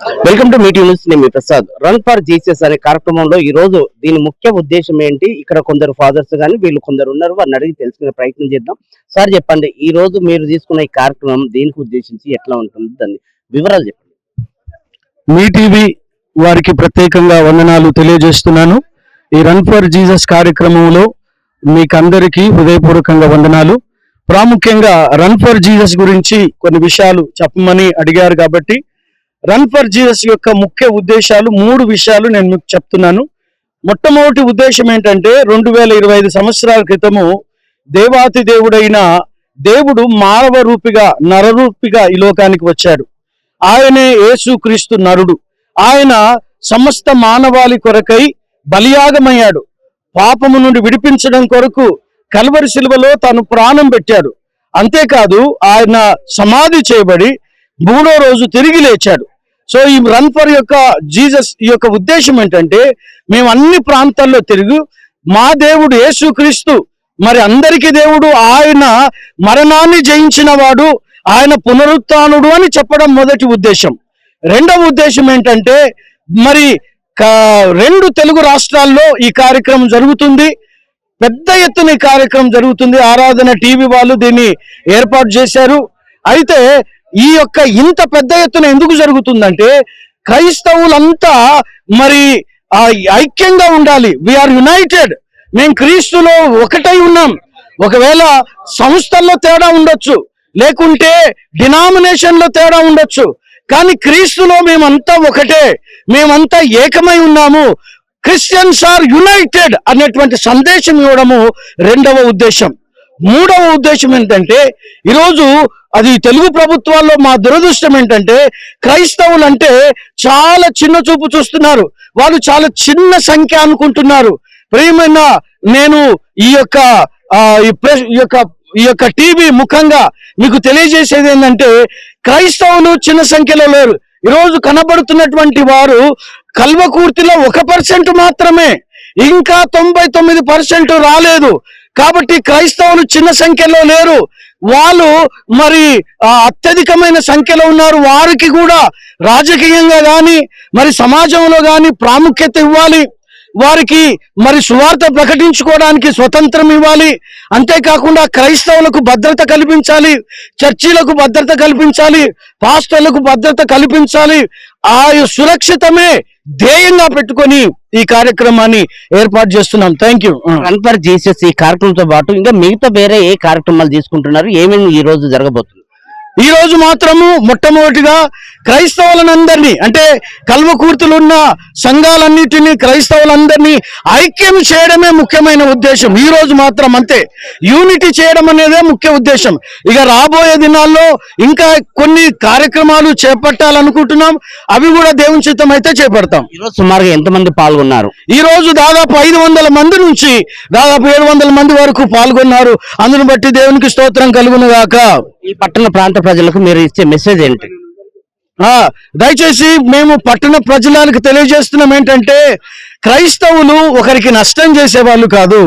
Welcome to meeting news. నేను మీ Prasad. Run for Jesus అనే కార్యక్రమంలో ఈ రోజు దీని ముఖ్య ఉద్దేశం ఏంటి? ఇక్కడ కొందరు ఫాదర్స్ కానీ వీళ్ళు కొందరు ఉన్నారు. వారిని అడిగి తెలుసుకునే ప్రయత్నం చేద్దాం. సార్ చెప్పండి. ఈ రోజు మీరు తీసుకున్న ఈ కార్యక్రమం దీనికి ఉద్దేశించి ఎట్లా ఉంటుంది? దాన్ని వివరాలు చెప్పండి. మీ టీవీ వారికి ప్రత్యేకంగా వందనాలు తెలియజేస్తున్నాను. ఈ రన్ ఫర్ జీసస్ కార్యక్రమంలో మీకందరికీ హృదయపూర్వకంగా వందనాలు. ప్రాముఖ్యంగా రన్ ఫర్ జీసస్ గురించి కొన్ని విషయాలు చెప్పమని అడిగారు కాబట్టి రన్ ఫర్ జీసస్ యొక్క ముఖ్య ఉద్దేశాలు మూడు విషయాలు నేను మీకు చెప్తున్నాను. మొట్టమొదటి ఉద్దేశం ఏంటంటే రెండు వేల ఇరవై ఐదు సంవత్సరాల క్రితము దేవాతి దేవుడైన దేవుడు మానవ రూపిగా నరరూపిగా ఈ లోకానికి వచ్చాడు. ఆయనే యేసుక్రీస్తు నరుడు. ఆయన సమస్త మానవాళి కొరకై బలియాగమయ్యాడు. పాపము నుండి విడిపించడం కొరకు కల్వరి శిలువలో తాను ప్రాణం పెట్టాడు. అంతేకాదు ఆయన సమాధి చేయబడి మూడో రోజు తిరిగి లేచాడు. సో ఈ రన్ ఫర్ యొక్క జీసస్ ఈ యొక్క ఉద్దేశం ఏంటంటే మేము అన్ని ప్రాంతాల్లో తిరిగి మా దేవుడు యేసుక్రీస్తు మరి అందరికీ దేవుడు ఆయన మరణాన్ని జయించిన వాడు ఆయన పునరుత్నుడు అని చెప్పడం మొదటి ఉద్దేశం. రెండవ ఉద్దేశం ఏంటంటే మరి రెండు తెలుగు రాష్ట్రాల్లో ఈ కార్యక్రమం జరుగుతుంది. పెద్ద ఎత్తున ఈ కార్యక్రమం జరుగుతుంది. ఆరాధన టీవీ వాళ్ళు దీన్ని ఏర్పాటు చేశారు. అయితే ఈ యొక్క ఇంత పెద్ద ఎత్తున ఎందుకు జరుగుతుందంటే క్రైస్తవులంతా మరి ఆ ఐక్యంగా ఉండాలి. వీఆర్ యునైటెడ్ మేము క్రీస్తులో ఒకటై ఉన్నాం. ఒకవేళ సంస్థల్లో తేడా ఉండొచ్చు. లేకుంటే డినామినేషన్లో తేడా ఉండొచ్చు. కానీ క్రీస్తులో మేమంతా ఒకటే. మేమంతా ఏకమై ఉన్నాము. క్రిస్టియన్స్ ఆర్ యునైటెడ్ అనేటువంటి సందేశం ఇవ్వడము రెండవ ఉద్దేశం. మూడవ ఉద్దేశం ఏంటంటే ఈరోజు అది తెలుగు ప్రభుత్వాల్లో మా దురదృష్టం ఏంటంటే క్రైస్తవులు అంటే చాలా చిన్న చూపు చూస్తున్నారు. వాళ్ళు చాలా చిన్న సంఖ్య అనుకుంటున్నారు. ప్రియమైన నేను ఈ యొక్క ఈ ప్రెస్ ఈ యొక్క ఈ యొక్క టీవీ ముఖంగా మీకు తెలియజేసేది ఏంటంటే క్రైస్తవులు చిన్న సంఖ్యలో లేరు. ఈరోజు కనబడుతున్నటువంటి వారు కల్వకూర్తిలో ఒక పర్సెంట్ మాత్రమే. ఇంకా తొంభై తొమ్మిది పర్సెంట్ రాలేదు. కాబట్టి క్రైస్తవులు చిన్న సంఖ్యలో లేరు. వాళ్ళు మరి అత్యధికమైన సంఖ్యలో ఉన్నారు. వారికి కూడా రాజకీయంగా కానీ మరి సమాజంలో కానీ ప్రాముఖ్యత ఇవ్వాలి. వారికి మరి సువార్త ప్రకటించుకోవడానికి స్వతంత్రం ఇవ్వాలి. అంతేకాకుండా క్రైస్తవులకు భద్రత కల్పించాలి. చర్చిలకు భద్రత కల్పించాలి. పాస్టర్లకు భద్రత కల్పించాలి. ఆ సురక్షితమే ధ్యేయంగా పెట్టుకొని ఈ కార్యక్రమాన్ని ఏర్పాటు చేస్తున్నాం. Thank you run for Jesus ఈ కార్యక్రమంతో పాటు ఇంకా మిగతా వేరే ఏ కార్యక్రమాలు తీసుకుంటున్నారు? ఏమేమి ఈ రోజు జరగబోతుంది? ఈ రోజు మాత్రము మొట్టమొదటిగా క్రైస్తవులందరినీ అంటే కల్వకూర్తులు ఉన్న సంఘాలన్నిటినీ క్రైస్తవులందరినీ ఐక్యం చేయడమే ముఖ్యమైన ఉద్దేశం. ఈ రోజు మాత్రం అంతే. యూనిటీ చేయడం అనేదే ముఖ్య ఉద్దేశం. ఇక రాబోయే దినాల్లో ఇంకా కొన్ని కార్యక్రమాలు చేపట్టాలనుకుంటున్నాం. అవి కూడా దేవుని చిత్తం అయితే చేపడతాం. ఈ రోజు సుమారుగా ఎంతమంది పాల్గొన్నారు? ఈ రోజు దాదాపు ఐదు వందల మంది నుంచి దాదాపు ఏడు వందల మంది వరకు పాల్గొన్నారు. అందును బట్టి దేవునికి స్తోత్రం కలుగును గాక. ఈ పట్టణ ప్రాంత ప్రజలకు మీరు ఇచ్చే మెసేజ్ ఏంటి? ఆ దయచేసి మేము పట్టణ ప్రజలకు తెలియజేస్తున్నాం ఏంటంటే క్రైస్తవులు ఒకరికి నష్టం చేసే వాళ్ళు కాదు.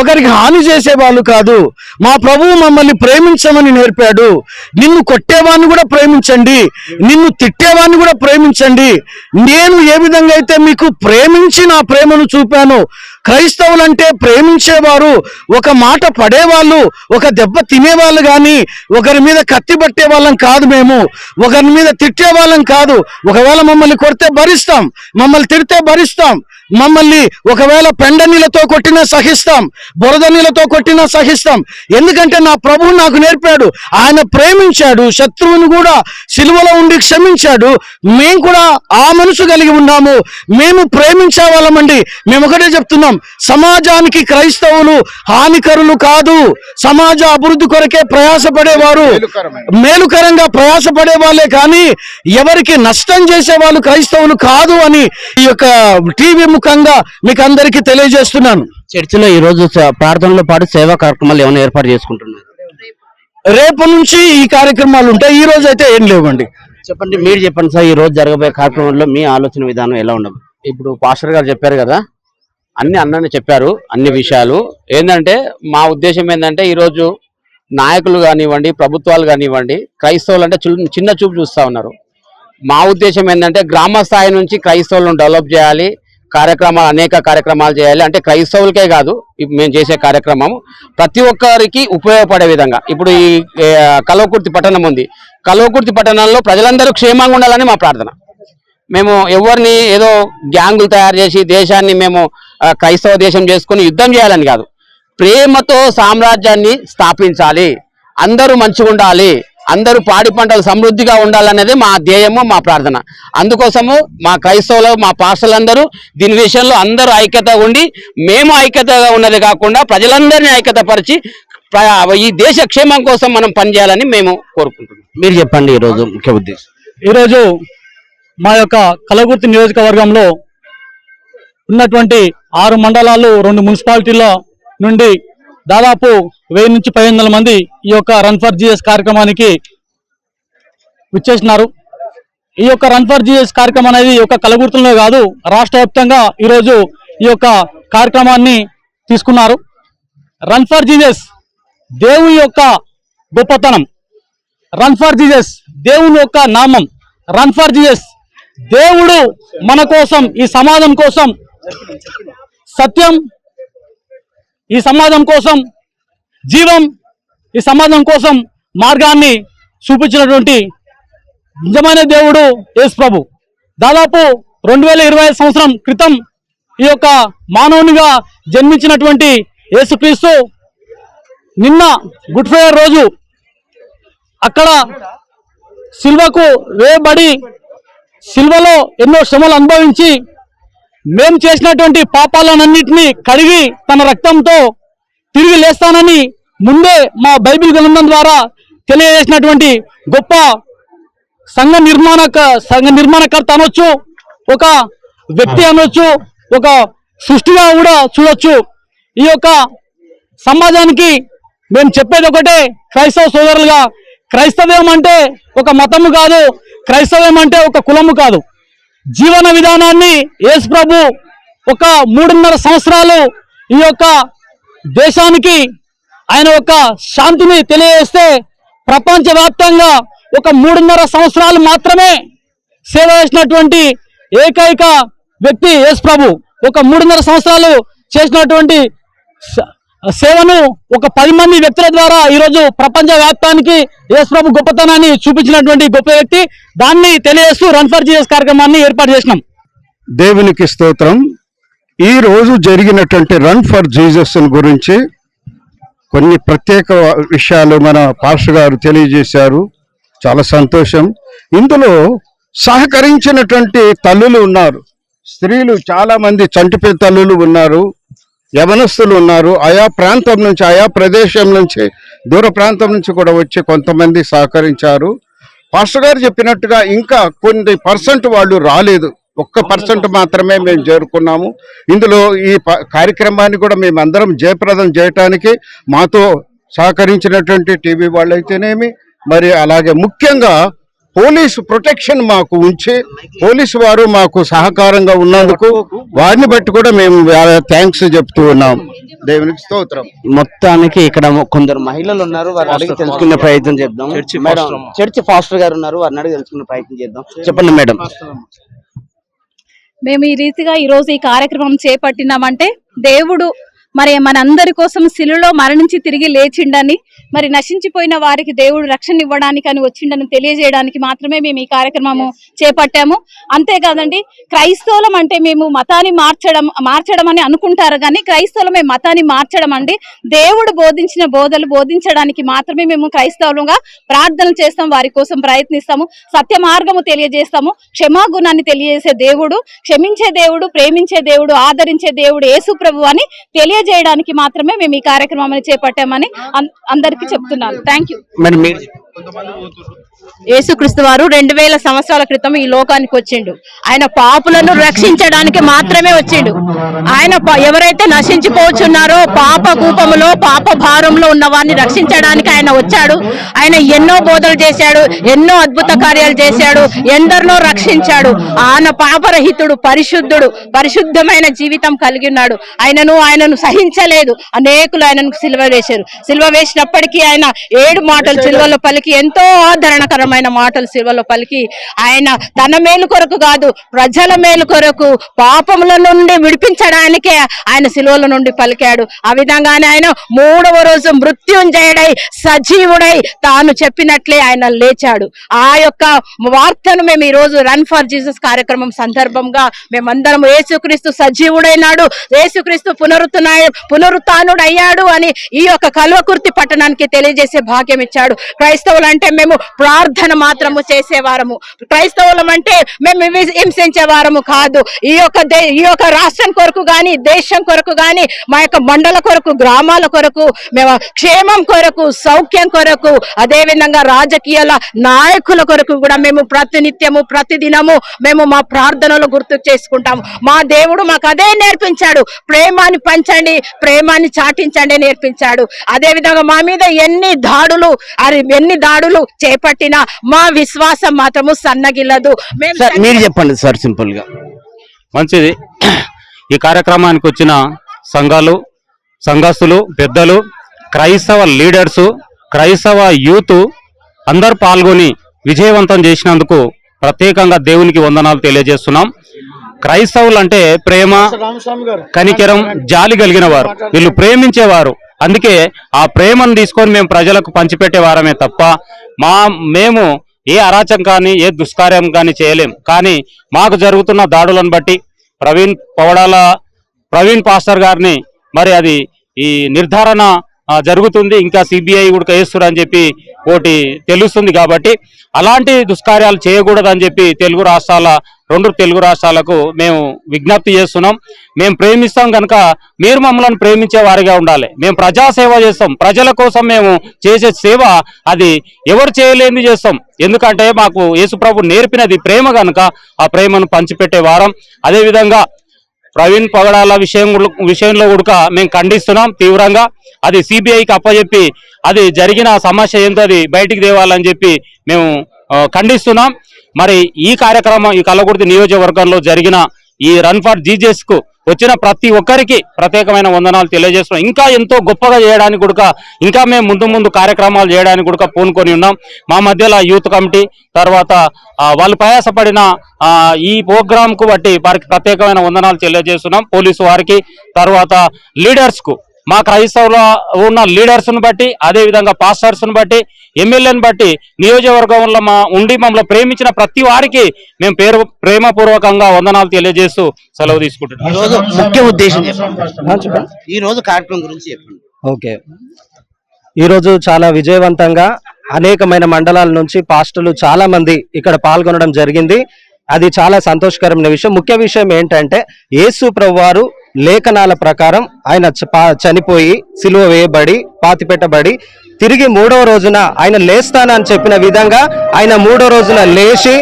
ఒకరికి హాని చేసేవాళ్ళు కాదు. మా ప్రభువు మమ్మల్ని ప్రేమించమని నేర్పాడు. నిన్ను కొట్టేవాడిని కూడా ప్రేమించండి. నిన్ను తిట్టేవాడిని కూడా ప్రేమించండి. నేను ఏ విధంగా అయితే మీకు ప్రేమించి నా ప్రేమను చూపాను క్రైస్తవులంటే ప్రేమించేవారు ఒక మాట పడేవాళ్ళు ఒక దెబ్బ తినేవాళ్ళు కానీ ఒకరి మీద కత్తి పట్టే వాళ్ళం కాదు మేము. ఒకరి మీద తిట్టే వాళ్ళం కాదు. ఒకవేళ మమ్మల్ని కొడితే భరిస్తాం. మమ్మల్ని తిడితే భరిస్తాం. మమ్మల్ని ఒకవేళ పెండ నీళ్ళతో కొట్టినా సహిస్తాం. బురద నీళ్ళతో కొట్టినా సహిస్తాం ఎందుకంటే నా ప్రభువు నాకు నేర్పాడు. ఆయన ప్రేమించాడు. శత్రువుని కూడా సిలువలో ఉండి క్షమించాడు. మేము కూడా ఆ మనసు కలిగి ఉన్నాము. మేము ప్రేమించే వాళ్ళమండి మేము ఒకటే చెప్తున్నాం. సమాజానికి క్రైస్తవులు హానికరులు కాదు. సమాజ అభివృద్ధి కొరకే ప్రయాసపడేవారు. మేలుకరంగా ప్రయాసపడే వాళ్ళే కానీ ఎవరికి నష్టం చేసే వాళ్ళు క్రైస్తవులు కాదు అని ఈ యొక్క టీవీ ముఖంగా మీకు అందరికీ తెలియజేస్తున్నాను. చర్చిలో ఈ రోజు ప్రార్థనలో పాటు సేవా కార్యక్రమాలు ఏమైనా ఏర్పాటు చేసుకుంటున్నారు? రేపు నుంచి ఈ కార్యక్రమాలు ఉంటాయి. ఈ రోజు అయితే ఏం లేవండి. చెప్పండి మీరు చెప్పండి సార్ ఈ రోజు జరగబోయే కార్యక్రమంలో మీ ఆలోచన విధానం ఎలా ఉండదు ఇప్పుడు పాస్టర్ గారు చెప్పారు కదా అన్ని అన్నని చెప్పారు అన్ని విషయాలు. ఏంటంటే మా ఉద్దేశం ఏంటంటే ఈరోజు నాయకులు కానివ్వండి ప్రభుత్వాలు కానివ్వండి క్రైస్తవులు అంటే చిన్న చూపు చూస్తా ఉన్నారు. మా ఉద్దేశం ఏంటంటే గ్రామ స్థాయి నుంచి క్రైస్తవులను డెవలప్ చేయాలి కార్యక్రమాలు అనేక కార్యక్రమాలు చేయాలి. అంటే క్రైస్తవులకే కాదు మేము చేసే కార్యక్రమం. ప్రతి ఒక్కరికి ఉపయోగపడే విధంగా. ఇప్పుడు ఈ కలవకుర్తి పట్టణం ఉంది. కలవకుర్తి పట్టణంలో ప్రజలందరూ క్షేమంగా ఉండాలని మా ప్రార్థన. మేము ఎవరిని ఏదో గ్యాంగులు తయారు చేసి దేశాన్ని మేము క్రైస్తవ దేశం చేసుకుని యుద్ధం చేయాలని కాదు. ప్రేమతో సామ్రాజ్యాన్ని స్థాపించాలి. అందరూ మంచిగా ఉండాలి అందరూ పాడి పంటలు సమృద్ధిగా ఉండాలనేది మా ధ్యేయము మా ప్రార్థన. అందుకోసము మా క్రైస్తవులు మా పాస్టర్లందరూ దీని విషయంలో అందరూ ఐక్యత ఉండి మేము ఐక్యతగా ఉన్నది కాకుండా ప్రజలందరినీ ఐక్యతపరిచి ప్ర- ఈ దేశ క్షేమం కోసం మనం పనిచేయాలని మేము కోరుకుంటున్నాం. మీరు చెప్పండి ఈ రోజు ముఖ్య ఉద్దేశం. ఈరోజు మా యొక్క కలగుర్తి నియోజకవర్గంలో ఉన్నటువంటి ఆరు మండలాలు రెండు మున్సిపాలిటీల నుండి దాదాపు వెయ్యి నుంచి పది వందల మంది ఈ యొక్క రన్ ఫర్ జిఎస్ కార్యక్రమానికి విచ్చేసినారు. ఈ యొక్క రన్ ఫర్ జిఎస్ కార్యక్రమం అనేది ఈ యొక్క కలగుర్తుల్లో కాదు రాష్ట్ర వ్యాప్తంగా ఈరోజు ఈ యొక్క కార్యక్రమాన్ని తీసుకున్నారు. రన్ ఫర్ జీజస్ దేవుని యొక్క గొప్పతనం. రన్ ఫర్ జీజస్ దేవుని యొక్క నామం. రన్ ఫర్ జీజస్ దేవుడు మన కోసం ఈ సమాజం కోసం సత్యం ఈ సమాజం కోసం జీవం ఈ సమాజం కోసం మార్గాన్ని చూపించినటువంటి నిజమైన దేవుడు యేసు ప్రభు దాదాపు రెండు వేల ఇరవై సంవత్సరం క్రితం ఈ యొక్క మానవునిగా జన్మించినటువంటి యేసుక్రీస్తు నిన్న గుడ్ ఫ్రైడే రోజు అక్కడ సిల్వకు వేయబడి సిల్వలో ఎన్నో శ్రమలు అనుభవించి మేము చేసినటువంటి పాపాలన్నింటినీ కడిగి తన రక్తంతో తిరిగి లేస్తానని ముందే మా బైబిల్ గ్రంథం ద్వారా తెలియజేసినటువంటి గొప్ప సంఘ నిర్మాణక సంఘ నిర్మాణకర్త అనొచ్చు ఒక వ్యక్తి అనొచ్చు ఒక సృష్టిగా కూడా చూడొచ్చు. ఈ యొక్క సమాజానికి మేము చెప్పేది ఒకటే క్రైస్తవ సోదరులుగా క్రైస్తవ్యం అంటే ఒక మతము కాదు క్రైస్తవ్యం అంటే ఒక కులము కాదు. జీవన విధానాన్ని యేసు ప్రభు ఒక మూడున్నర సంవత్సరాలు ఈ యొక్క దేశానికి ఆయన యొక్క శాంతిని తెలియజేస్తే ప్రపంచవ్యాప్తంగా ఒక మూడున్నర సంవత్సరాలు మాత్రమే సేవ చేసినటువంటి ఏకైక వ్యక్తి యేసు ప్రభు. ఒక మూడున్నర సంవత్సరాలు చేసినటువంటి సేవను ఒక పది మంది వ్యక్తుల ద్వారా ఈరోజు ప్రపంచ వ్యాప్తానికి ప్రభు గొప్పతనాన్ని చూపించినటువంటి గొప్ప వ్యక్తి. దాన్ని తెలియజేస్తూ రన్ ఫర్ జీఎస్ కార్యక్రమాన్ని ఏర్పాటు చేసినాం. దేవునికి స్తోత్రం. ఈ రోజు జరిగినటువంటి రన్ ఫర్ జీజస్ గురించి కొన్ని ప్రత్యేక విషయాలు మన పాస్టర్ గారు తెలియజేశారు. చాలా సంతోషం. ఇందులో సహకరించినటువంటి తల్లులు ఉన్నారు. స్త్రీలు చాలామంది చంటిపే తల్లులు ఉన్నారు. యవనస్తులు ఉన్నారు. ఆయా ప్రాంతం నుంచి ఆయా ప్రదేశం నుంచి దూర ప్రాంతం నుంచి కూడా వచ్చి కొంతమంది సహకరించారు. పాస్టర్ గారు చెప్పినట్టుగా ఇంకా కొన్ని పర్సెంట్ వాళ్ళు రాలేదు. ఒక్క పర్సెంట్ మాత్రమే మేము చేరుకున్నాము. ఇందులో ఈ ప- కార్యక్రమాన్ని కూడా మేము అందరం జయప్రదం చేయటానికి మాతో సహకరించినటువంటి టీవీ వాళ్ళైతేనేమి మరి అలాగే ముఖ్యంగా పోలీసు ప్రొటెక్షన్ మాకు ఉంచి పోలీసు వారు మాకు సహకారంగా ఉన్నందుకు వారిని బట్టి కూడా మేము థ్యాంక్స్ చెప్తూ ఉన్నాం. దేవునికి స్తోత్రం. మొత్తానికి ఇక్కడ కొందరు మహిళలు ఉన్నారు వారిని అడిగి తెలుసుకునే ప్రయత్నం చేద్దాం. మేడం చర్చి ఫాస్టర్ గారు ఉన్నారు వారిని అడిగి తెలుసుకునే ప్రయత్నం చేద్దాం. చెప్పండి మేడం. మేము ఈ రీతిగా ఈ రోజు ఈ కార్యక్రమం చేపట్టినామంటే దేవుడు మరి మనందరి కోసం శిలులో మరణించి తిరిగి లేచిండని మరి నశించిపోయిన వారికి దేవుడు రక్షణ ఇవ్వడానికి అని వచ్చిండని తెలియజేయడానికి మాత్రమే మేము ఈ కార్యక్రమము చేపట్టాము. అంతేకాదండి క్రైస్తవులం అంటే మేము మతాన్ని మార్చడం మార్చడం అని అనుకుంటారు కానీ క్రైస్తవులమే మతాన్ని మార్చడం అండి. దేవుడు బోధించిన బోధలు బోధించడానికి మాత్రమే మేము క్రైస్తవులుగా ప్రార్థనలు చేస్తాం వారి కోసం ప్రయత్నిస్తాము సత్య మార్గము తెలియజేస్తాము క్షమాగుణాన్ని తెలియజేసే దేవుడు క్షమించే దేవుడు ప్రేమించే దేవుడు ఆదరించే దేవుడు యేసు ప్రభు అని తెలియజేయడానికి మాత్రమే మేము ఈ కార్యక్రమాన్ని చేపట్టామని అన్- అందరికీ చెప్తున్నాను. థ్యాంక్ యూ యేసుక్రీస్తు వారు రెండు వేల సంవత్సరాల క్రితం ఈ లోకానికి వచ్చిండు. ఆయన పాపులను రక్షించడానికి మాత్రమే వచ్చిండు. ఆయన ఎవరైతే నశించిపోతున్నారో పాప కూపములో పాప భారంలో ఉన్న వారిని రక్షించడానికి ఆయన వచ్చాడు. ఆయన ఎన్నో బోధలు చేశాడు ఎన్నో అద్భుత కార్యాలు చేశాడు ఎందరినో రక్షించాడు. ఆయన పాపరహితుడు పరిశుద్ధుడు పరిశుద్ధమైన జీవితం కలిగి ఉన్నాడు. ఆయనను ఆయనను సహించలేదు. అనేకులు ఆయనను సిల్వ వేశారు. సిల్వ వేసినప్పటికీ ఆయన ఏడు మాటలు సిల్వలో పలికి వారికి ఎంతో ఆదరణకరమైన మాటలు శిల్వలో పలికి ఆయన తన మేలు కొరకు కాదు ప్రజల మేలు కొరకు పాపముల నుండి విడిపించడానికే ఆయన శిలువల నుండి పలికాడు. ఆ విధంగానే ఆయన మూడవ రోజు మృత్యుంజయుడై సజీవుడై తాను చెప్పినట్లే ఆయన లేచాడు. ఆ యొక్క వార్తను మేము ఈ రోజు రన్ ఫర్ జీసస్ కార్యక్రమం సందర్భంగా మేమందరం యేసుక్రీస్తు సజీవుడైనాడు యేసుక్రీస్తు పునరుత్నాయ పునరుత్నుడయ్యాడు అని ఈ యొక్క కల్వకుర్తి పట్టణానికి తెలియజేసే భాగ్యం ఇచ్చాడు. క్రైస్తవ క్రైస్తవులు అంటే మేము ప్రార్థన మాత్రము చేసేవారము. క్రైస్తవులం అంటే మేము హింసించేవారము హింసించే వారము కాదు. ఈ యొక్క ఈ యొక్క రాష్ట్రం కొరకు గాని దేశం కొరకు గాని మా యొక్క మండల కొరకు గ్రామాల కొరకు మేము క్షేమం కొరకు సౌఖ్యం కొరకు అదే విధంగా రాజకీయాల నాయకుల కొరకు కూడా మేము ప్రతినిత్యము ప్రతిదినము మేము మా ప్రార్థనలు గుర్తు చేసుకుంటాము. మా దేవుడు మాకు అదే నేర్పించాడు. ప్రేమాన్ని పంచండి ప్రేమాన్ని చాటించండి నేర్పించాడు. అదే విధంగా మా మీద ఎన్ని దాడులు అది ఎన్ని దాడులు చేపట్టినా మా విశ్వాసం మాత్రము సన్నగిల్లదు. మేము సార్ మీరు చెప్పండి సార్ సింపుల్గా. మంచిది. ఈ కార్యక్రమానికి వచ్చిన సంఘాలు సంఘస్థులు పెద్దలు క్రైస్తవ లీడర్సు క్రైస్తవ యూత్ అందరు పాల్గొని విజయవంతం చేసినందుకు ప్రత్యేకంగా దేవునికి వందనాలు తెలియజేస్తున్నాం. క్రైస్తవులు అంటే ప్రేమ కనికెరం జాలి కలిగిన వారు. వీళ్ళు ప్రేమించేవారు. అందుకే ఆ ప్రేమను తీసుకొని మేము ప్రజలకు పంచిపెట్టే వారమే తప్ప మా మేము ఏ అరాచం కానీ ఏ దుష్కార్యం కానీ చేయలేం. కానీ మాకు జరుగుతున్న దాడులను బట్టి ప్రవీణ్ పవడాల ప్రవీణ్ పాస్టర్ గారిని మరి అది ఈ నిర్ధారణ జరుగుతుంది. ఇంకా సిబిఐ కూడా వేస్తున్నారు అని చెప్పి ఒకటి తెలుస్తుంది కాబట్టి అలాంటి దుష్కార్యాలు చేయకూడదని చెప్పి తెలుగు రాష్ట్రాల రెండు తెలుగు రాష్ట్రాలకు మేము విజ్ఞప్తి చేస్తున్నాం. మేము ప్రేమిస్తాం కనుక మీరు మమ్మల్ని ప్రేమించే వారిగా ఉండాలి. మేము ప్రజాసేవ చేస్తాం. ప్రజల కోసం మేము చేసే సేవ అది ఎవరు చేయలేని చేస్తాం. ఎందుకంటే మాకు యేసుప్రభు నేర్పినది ప్రేమ కనుక ఆ ప్రేమను పంచిపెట్టే వారం. అదేవిధంగా ప్రవీణ్ పగడాల విషయం విషయంలో కూడా మేము ఖండిస్తున్నాం తీవ్రంగా. అది సిబిఐకి అప్పచెప్పి అది జరిగిన సమస్య ఏంటో అది బయటికి తేవాలని చెప్పి మేము ఖండిస్తున్నాం. మరి ఈ కార్యక్రమం ఈ కల్లకుర్తి నియోజకవర్గంలో జరిగిన ఈ రన్ ఫర్ జీజెస్కు వచ్చిన ప్రతి ఒక్కరికి ప్రత్యేకమైన వందనాలు తెలియజేస్తున్నాం. ఇంకా ఎంతో గొప్పగా చేయడానికి కూడా ఇంకా మేము ముందు ముందు కార్యక్రమాలు చేయడానికి కూడా పూనుకొని ఉన్నాం. మా మధ్యలో యూత్ కమిటీ తర్వాత వాళ్ళు ప్రయాసపడిన ఈ ప్రోగ్రామ్కు బట్టి వారికి ప్రత్యేకమైన వందనాలు తెలియజేస్తున్నాం. పోలీసు వారికి తర్వాత లీడర్స్కు. మా క్రైస్తవుల ఉన్న లీడర్స్ను బట్టి అదే విధంగా పాస్టర్స్ను బట్టి ఎమ్మెల్యేని బట్టి నియోజకవర్గంలో మా ఉండి మమ్మల్ని ప్రేమించిన ప్రతి వారికి మేము పేరు ప్రేమపూర్వకంగా వందనాలు తెలియజేస్తూ సెలవు తీసుకుంటున్నాం. ఈ రోజు ముఖ్య ఉద్దేశం చెప్పండి. ఈ రోజు కార్యక్రమం గురించి చెప్పండి. ఓకే. ఈరోజు చాలా విజయవంతంగా అనేకమైన మండలాల నుంచి పాస్టర్లు చాలా మంది ఇక్కడ పాల్గొనడం జరిగింది. అది చాలా సంతోషకరమైన విషయం. ముఖ్య విషయం ఏంటంటే యేసు ప్రభువారు లేఖనాల ప్రకారం ఆయన చ- పా- చనిపోయి సిలువ వేయబడి పాతిపెట్టబడి తిరిగి మూడవ రోజున ఆయన లేస్తానని చెప్పిన విధంగా ఆయన మూడో రోజున లేచి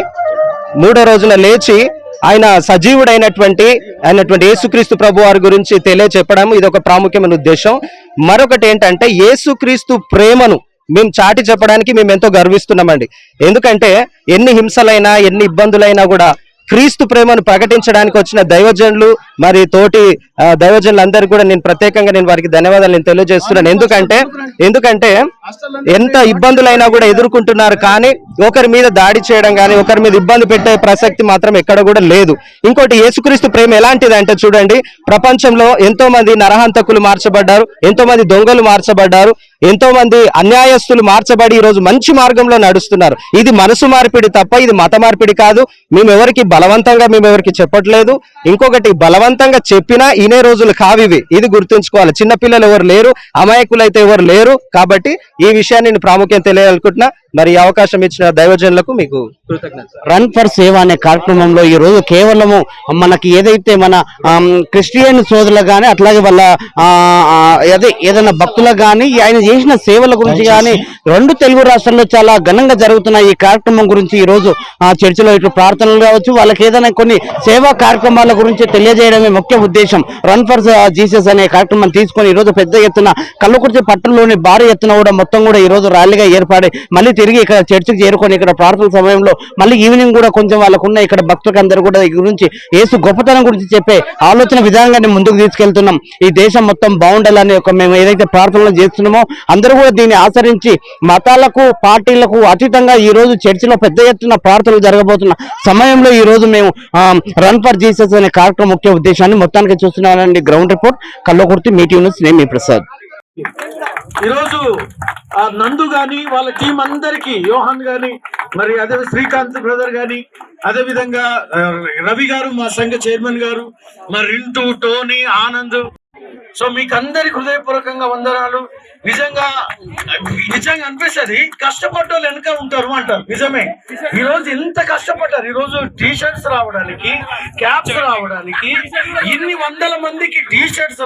మూడో రోజున లేచి ఆయన సజీవుడైనటువంటి అయినటువంటి యేసుక్రీస్తు ప్రభు వారి గురించి తెలియచెప్పడం ఇది ఒక ప్రాముఖ్యమైన ఉద్దేశం. మరొకటి ఏంటంటే యేసుక్రీస్తు ప్రేమను మేము చాటి చెప్పడానికి మేము ఎంతో గర్విస్తున్నామండి. ఎందుకంటే ఎన్ని హింసలైనా ఎన్ని ఇబ్బందులైనా కూడా క్రీస్తు ప్రేమను ప్రకటించడానికి వచ్చిన దైవజనులు మరి తోటి ఆ, దైవజనులందరికీ కూడా నేను ప్రత్యేకంగా నేను వారికి ధన్యవాదాలు నేను తెలియజేస్తున్నాను. ఎందుకంటే ఎందుకంటే ఎంత ఇబ్బందులైనా కూడా ఎదుర్కొంటున్నారు కానీ ఒకరి మీద దాడి చేయడం కానీ ఒకరి మీద ఇబ్బంది పెట్టే ప్రసక్తి మాత్రం ఎక్కడ కూడా లేదు. ఇంకోటి యేసుక్రీస్తు ప్రేమ ఎలాంటిది అంటే చూడండి ప్రపంచంలో ఎంతో మంది నరహంతకులు మార్చబడ్డారు ఎంతో మంది దొంగలు మార్చబడ్డారు ఎంతో మంది అన్యాయస్తులు మార్చబడి ఈ రోజు మంచి మార్గంలో నడుస్తున్నారు. ఇది మనసు మార్పిడి తప్ప ఇది మత మార్పిడి కాదు. మేము ఎవరికి బలవంతంగా మేము ఎవరికి చెప్పట్లేదు. ఇంకొకటి బలవంతంగా చెప్పినా ఇనే రోజులు కావివి. ఇది గుర్తుంచుకోవాలి. చిన్నపిల్లలు ఎవరు లేరు అమాయకులు అయితే ఎవరు లేరు. కాబట్టి ఈ విషయాన్ని నేను ప్రాముఖ్యం తెలియాలనుకుంటున్నా. మరి అవకాశం ఇచ్చిన దైవజనులకు మీకు రన్ ఫర్ సేవ అనే కార్యక్రమంలో ఈ రోజు కేవలము మనకి ఏదైతే మన క్రిస్టియన్ సోదరులకు కానీ అట్లాగే వాళ్ళ అదే ఏదైనా భక్తులకు కానీ ఆయన చేసిన సేవల గురించి కానీ రెండు తెలుగు రాష్ట్రాల్లో చాలా ఘనంగా జరుగుతున్న ఈ కార్యక్రమం గురించి ఈ రోజు ఆ చర్చిలో ఇటు ప్రార్థనలు కావచ్చు వాళ్ళకి ఏదైనా కొన్ని సేవా కార్యక్రమాల గురించి తెలియజేయడమే ముఖ్య ఉద్దేశం. రన్ ఫర్ జీసస్ అనే కార్యక్రమం తీసుకొని ఈ రోజు పెద్ద ఎత్తున కళ్ళకుర్తి పట్టణంలోని భారీ ఎత్తున కూడా మొత్తం కూడా ఈ రోజు ర్యాలీగా ఏర్పడి మళ్ళీ తిరిగి ఇక్కడ చర్చికి చేరుకొని ఇక్కడ ప్రార్థన సమయంలో మళ్ళీ ఈవినింగ్ కూడా కొంచెం వాళ్ళకున్న ఇక్కడ భక్తులకు అందరూ కూడా గురించి ఏసు గొప్పతనం గురించి చెప్పే ఆలోచన విధానంగానే ముందుకు తీసుకెళ్తున్నాం. ఈ దేశం మొత్తం బాగుండాలని ఒక మేము ఏదైతే ప్రార్థనలు చేస్తున్నామో అందరూ కూడా దీన్ని ఆచరించి మతాలకు పార్టీలకు అతీతంగా ఈ రోజు చర్చిలో పెద్ద ఎత్తున ప్రార్థనలు జరగబోతున్న సమయంలో ఈ రోజు మేము రన్ ఫర్ జీసస్ అనే కార్యక్రమం ముఖ్య ఉద్దేశాన్ని మొత్తానికి చూస్తున్నామండి ground report Kallokurthi meeting news నేను మీ ప్రసాద్. ఈరోజు ఆ నందు గాని వాళ్ళ టీం అందరికి యోహాన్ గాని మరి అదే శ్రీకాంత్ బ్రదర్ గాని అదే విధంగా రవి గారు మా సంఘ చైర్మన్ గారు మరి రింటు టోనీ ఆనంద్. సో మీకు అందరి హృదయపూర్వకంగా వందనాలు. నిజంగా నిజంగా అనిపిస్తుంది కష్టపడ్డ వాళ్ళు వెనక ఉంటారు అంటారు. నిజమే. ఈరోజు ఎంత కష్టపడ్డారు. ఈ రోజు టీ షర్ట్స్ రావడానికి క్యాప్స్ రావడానికి ఇన్ని వందల మందికి టీ షర్ట్స్